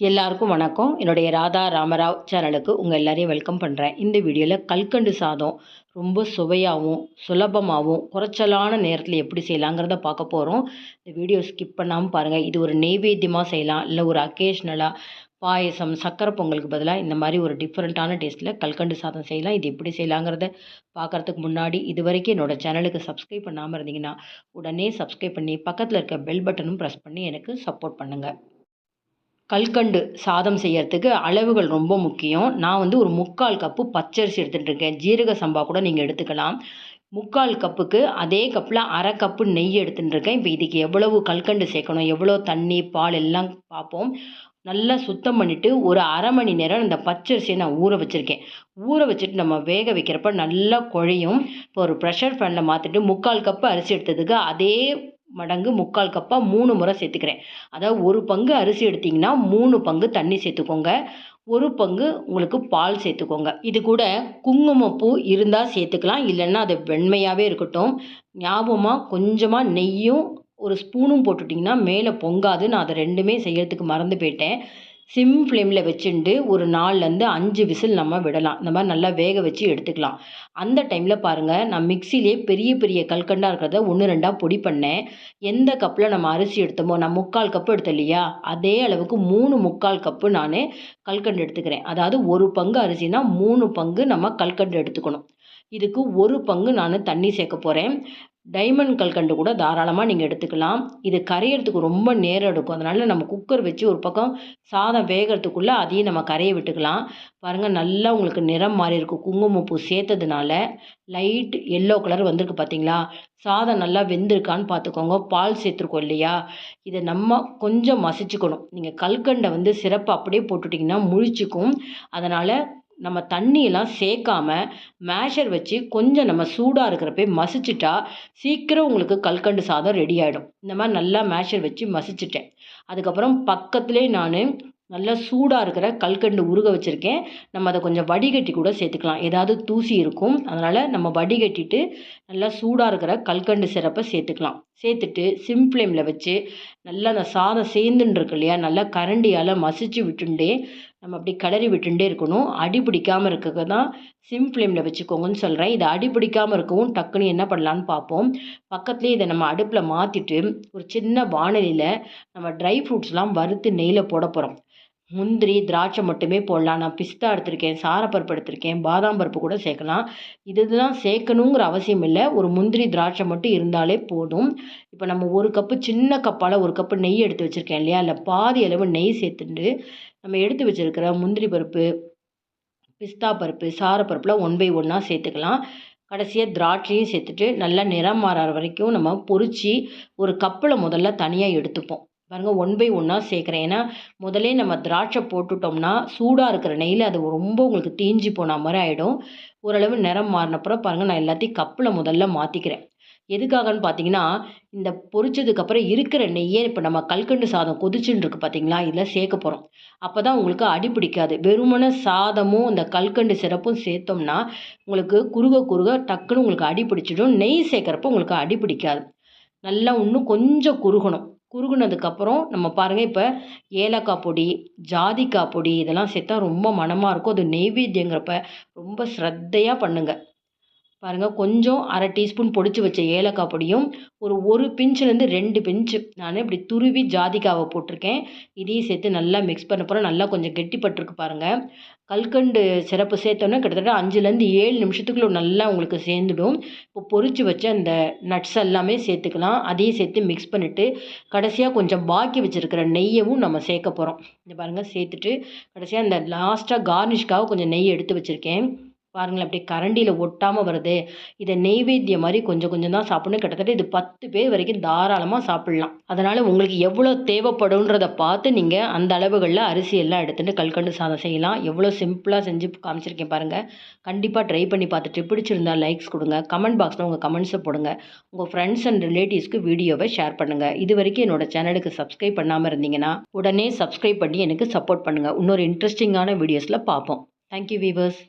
எல்லாருக்கும் வணக்கம். என்னுடைய ராதா ராமராவ் சேனலுக்கு உங்கள் எல்லாரையும் வெல்கம் பண்ணுறேன் இந்த வீடியோவில் கல்கண்டு சாதம் ரொம்ப சுவையாகவும் சுலபமாகவும் குறைச்சலான நேரத்தில் எப்படி செய்யலாங்கிறத பார்க்க போகிறோம் இந்த வீடியோ ஸ்கிப் பண்ணாமல் பாருங்கள் இது ஒரு நெய்வேத்தியமாக செய்யலாம். இல்லை ஒரு அக்கேஷ்னலாக பாயசம் சக்கரை பொங்கலுக்கு பதிலாக இந்த மாதிரி ஒரு டிஃப்ரெண்ட்டான டேஸ்ட்டில் கல்கண்டு சாதம் செய்யலாம். இது எப்படி செய்யலாங்கிறத பார்க்குறதுக்கு முன்னாடி இது வரைக்கும் என்னோடய சேனலுக்கு சப்ஸ்கிரைப் பண்ணாமல் இருந்தீங்கன்னா உடனே சப்ஸ்கிரைப் பண்ணி பக்கத்தில் இருக்க பெல் பட்டனும் ப்ரெஸ் பண்ணி எனக்கு சப்போர்ட் பண்ணுங்கள் கல்கண்டு சாதம் செய்யறதுக்கு அளவுகள் ரொம்ப முக்கியம். நான் வந்து ஒரு முக்கால் கப்பு பச்சரிசி எடுத்துகிட்டு இருக்கேன். ஜீரக சம்பா கூட நீங்கள் எடுத்துக்கலாம். முக்கால் கப்புக்கு அதே கப்பில் அரை கப்பு நெய் எடுத்துகிட்டு இருக்கேன். இப்போ இதுக்கு எவ்வளவு கல்கண்டு சேர்க்கணும்? எவ்வளோ தண்ணி பால் எல்லாம் பார்ப்போம். நல்லா சுத்தம் பண்ணிவிட்டு ஒரு அரை மணி நேரம் இந்த பச்சரிசியை நான் ஊற வச்சுருக்கேன். ஊற வச்சுட்டு நம்ம வேக வைக்கிறப்ப நல்லா குழையும். இப்போ ஒரு ப்ரெஷர் ஃபேனில் மாற்றிட்டு முக்கால் கப்பு அரிசி எடுத்ததுக்கு அதே மடங்கு முக்கால் கப்பாக மூணு முறை சேர்த்துக்கிறேன். அதாவது ஒரு பங்கு அரிசி எடுத்திங்கன்னா மூணு பங்கு தண்ணி சேர்த்துக்கோங்க. ஒரு பங்கு உங்களுக்கு பால் சேர்த்துக்கோங்க. இது கூட குங்குமப்பூ இருந்தால் சேர்த்துக்கலாம். இல்லைன்னா அது வெண்மையாகவே இருக்கட்டும். ஞாபகமாக கொஞ்சமாக நெய்யும் ஒரு ஸ்பூனும் போட்டுட்டிங்கன்னா மேலே பொங்காது நான் அதை ரெண்டுமே செய்யறதுக்கு மறந்து போயிட்டேன். சிம் ஃப்ளேமில் வச்சுட்டு ஒரு நாலுலேருந்து அஞ்சு விசில் நம்ம விடலாம். இந்த மாதிரி நல்லா வேக வச்சு எடுத்துக்கலாம். அந்த டைமில் பாருங்கள் நான் மிக்சிலே பெரிய பெரிய கல்கண்டாக இருக்கிறத ஒன்று ரெண்டாக பொடி பண்ணேன். எந்த கப்பில் நம்ம அரிசி எடுத்தோமோ நான் முக்கால் கப்பு எடுத்தேன் இல்லையா? அதே அளவுக்கு மூணு முக்கால் கப்பு நான் கல்கண்டு எடுத்துக்கிறேன். அதாவது ஒரு பங்கு அரிசினா மூணு பங்கு நம்ம கல்கண்டு எடுத்துக்கணும். இதுக்கு ஒரு பங்கு நான் தண்ணி சேர்க்க போகிறேன் டைமண்ட் கல்கண்டு கூட தாராளமாக நீங்கள் எடுத்துக்கலாம். இது கரையிறதுக்கு ரொம்ப நேரம் எடுக்கும். அதனால் நம்ம குக்கர் வச்சு ஒரு பக்கம் சாதம் வேகிறதுக்குள்ளே அதையும் நம்ம கரைய விட்டுக்கலாம். பாருங்கள் நல்லா உங்களுக்கு நிறம் மாறி இருக்கும். குங்குமப்பூ சேர்த்ததுனால லைட் எல்லோ கலர் வந்திருக்கு பார்த்தீங்களா சாதம் நல்லா வெந்திருக்கான்னு பார்த்துக்கோங்க பால் சேர்த்துருக்கோம் இல்லையா? இதை நம்ம கொஞ்சம் மசிச்சுக்கணும். நீங்கள் கல்கண்டை வந்து சிறப்பு அப்படியே போட்டுட்டிங்கன்னா முழிச்சிக்கும். அதனால் நம்ம தண்ணியெல்லாம் சேர்க்காம மேஷர் வச்சு கொஞ்சம் நம்ம சூடாக இருக்கிறப்ப மசிச்சிட்டா சீக்கிரம் உங்களுக்கு கல்கண்டு சாதம் ரெடி ஆகிடும் இந்த மாதிரி நல்லா மேஷர் வச்சு மசிச்சிட்டேன். அதுக்கப்புறம் பக்கத்துலேயே நான் நல்லா சூடாக இருக்கிற கல்கண்டு உருக வச்சுருக்கேன். நம்ம அதை கொஞ்சம் வடிகட்டி கூட சேர்த்துக்கலாம். ஏதாவது தூசி இருக்கும். அதனால் நம்ம வடிகட்டிட்டு நல்லா சூடாக இருக்கிற கல்கண்டு சிறப்பை சேர்த்துக்கலாம். சேர்த்துட்டு சிம் ஃப்ளேமில் வச்சு நல்லா அந்த சாதம் சேர்ந்துன்னு இருக்கு இல்லையா? நல்லா கரண்டியால் மசிச்சு விட்டுண்டே நம்ம அப்படி கிளறி விட்டுட்டே இருக்கணும். அடி பிடிக்காமல் இருக்க தான் சிம் ஃப்ளேமில் வச்சுக்கோங்கன்னு சொல்கிறேன் இதை அடி பிடிக்காமல் இருக்கவும் டக்குன்னு என்ன பண்ணலான்னு பார்ப்போம். பக்கத்துலேயே இதை நம்ம அடுப்பில் மாற்றிட்டு ஒரு சின்ன வானலியில் நம்ம ட்ரை ஃப்ரூட்ஸ்லாம் வறுத்து நெய்யில் போட போகிறோம் முந்திரி திராட்சை மட்டுமே போடலாம். நான் பிஸ்தா எடுத்திருக்கேன் சாரப்பருப்பு எடுத்திருக்கேன் பாதாம் பருப்பு கூட சேர்க்கலாம். இதெல்லாம் சேர்க்கணுங்கிற அவசியம் இல்லை. ஒரு முந்திரி திராட்சை மட்டும் இருந்தாலே போதும். இப்போ நம்ம ஒரு கப்பு சின்ன கப்பால் ஒரு கப்பு நெய் எடுத்து வச்சுருக்கேன் இல்லையா? இல்லை பாதி அளவு நெய் சேர்த்துட்டு நம்ம எடுத்து வச்சுருக்கிற முந்திரி பருப்பு பிஸ்தா பருப்பு சாரப்பருப்புலாம் ஒன் பை ஒன்னாக சேர்த்துக்கலாம். கடைசியாக திராட்சையும் சேர்த்துட்டு நல்லா நிறம் மாறாத வரைக்கும் நம்ம பொறிச்சு ஒரு கப்பில் முதல்ல தனியாக எடுத்துப்போம். பாருங்கள் ஒன் பை ஒன்றா சேர்க்குறேன். ஏன்னா முதலே நம்ம திராட்சை போட்டுட்டோம்னா சூடாக இருக்கிற நெய்யில் அது ரொம்ப உங்களுக்கு தீஞ்சு போன மாதிரி ஆகிடும் ஓரளவு நிறம் மாறினப்புறம் பாருங்கள் நான் எல்லாத்தையும் கப்பில் முதல்ல மாற்றிக்கிறேன் எதுக்காகன்னு பார்த்தீங்கன்னா இந்த பொரிச்சதுக்கப்புறம் இருக்கிற நெய்யே இப்போ நம்ம கல்கண்டு சாதம் கொதிச்சுன்னு இருக்கு பார்த்தீங்களா இதில் சேர்க்க போகிறோம் அப்போ தான் உங்களுக்கு அடி பிடிக்காது. வெறுமன சாதமும் இந்த கல்கண்டு சிறப்பும் சேர்த்தோம்னா உங்களுக்கு குறுக குறுக டக்குன்னு உங்களுக்கு அடி பிடிச்சிடும். நெய் சேர்க்குறப்ப உங்களுக்கு அடி பிடிக்காது. நல்லா இன்னும் கொஞ்சம் குறுகணும். குறுகுனதுக்கப்புறம் நம்ம பாருங்கள் இப்போ ஏலக்காய் பொடி ஜாதிக்காய் பொடி இதெல்லாம் சேர்த்தா ரொம்ப மனமாக இருக்கும். அது நெய்வேத்தியங்கிறப்ப ரொம்ப ஸ்ரத்தையாக பண்ணுங்கள் பாருங்கள் கொஞ்சம் அரை டீஸ்பூன் பொடிச்சு வச்ச ஏலக்காய் பொடியும் ஒரு ஒரு பிஞ்சுலேருந்து ரெண்டு பிஞ்சு நான் இப்படி துருவி ஜாதிக்காவை போட்டிருக்கேன். இதையும் சேர்த்து நல்லா மிக்ஸ் பண்ண போகிறோம் நல்லா கொஞ்சம் கெட்டிப்பட்டிருக்கு பாருங்கள் கல்கண்டு சிறப்பு சேர்த்தோன்னே கிட்டத்தட்ட அஞ்சுலேருந்து ஏழு நிமிஷத்துக்குள்ள நல்லா உங்களுக்கு சேர்ந்துடும். இப்போ பொறிச்சு வச்ச அந்த நட்ஸ் எல்லாமே சேர்த்துக்கலாம். அதையும் சேர்த்து மிக்ஸ் பண்ணிவிட்டு கடைசியாக கொஞ்சம் பாக்கி வச்சுருக்கிற நெய்யவும் நம்ம சேர்க்க போகிறோம் இந்த பாருங்கள் சேர்த்துட்டு கடைசியாக அந்த லாஸ்ட்டாக கார்னிஷ்காக கொஞ்சம் நெய் எடுத்து வச்சுருக்கேன். பாருங்களேன் அப்படியே கரண்டியில் ஒட்டாமல் வருது. இதை நெய்வேத்தியம் மாதிரி கொஞ்சம் கொஞ்சம் தான் சாப்பிடணும். கிட்டத்தட்ட இது பத்து பேர் வரைக்கும் தாராளமாக சாப்பிட்லாம். அதனால் உங்களுக்கு எவ்வளோ தேவைப்படும்ன்றதை பார்த்து நீங்கள் அந்த அளவுகளில் அரிசி எல்லாம் எடுத்துகிட்டு கல்கண்டு சாதம் செய்யலாம். எவ்வளோ சிம்பிளாக செஞ்சு காமிச்சிருக்கேன் பாருங்கள் கண்டிப்பாக ட்ரை பண்ணி பார்த்துட்டு பிடிச்சிருந்தா லைக்ஸ் கொடுங்க. கமெண்ட் பாக்ஸில் உங்கள் கமெண்ட்ஸை போடுங்க. உங்கள் ஃப்ரெண்ட்ஸ் அண்ட் ரிலேட்டிவ்ஸ்க்கு வீடியோவை ஷேர் பண்ணுங்கள் இது வரைக்கும் என்னோட சேனலுக்கு சப்ஸ்கிரைப் பண்ணாமல் இருந்தீங்கன்னா உடனே சப்ஸ்கிரைப் பண்ணி எனக்கு சப்போர்ட் பண்ணுங்கள் இன்னொரு இன்ட்ரெஸ்டிங்கான வீடியோஸில் பார்ப்போம். Thank you viewers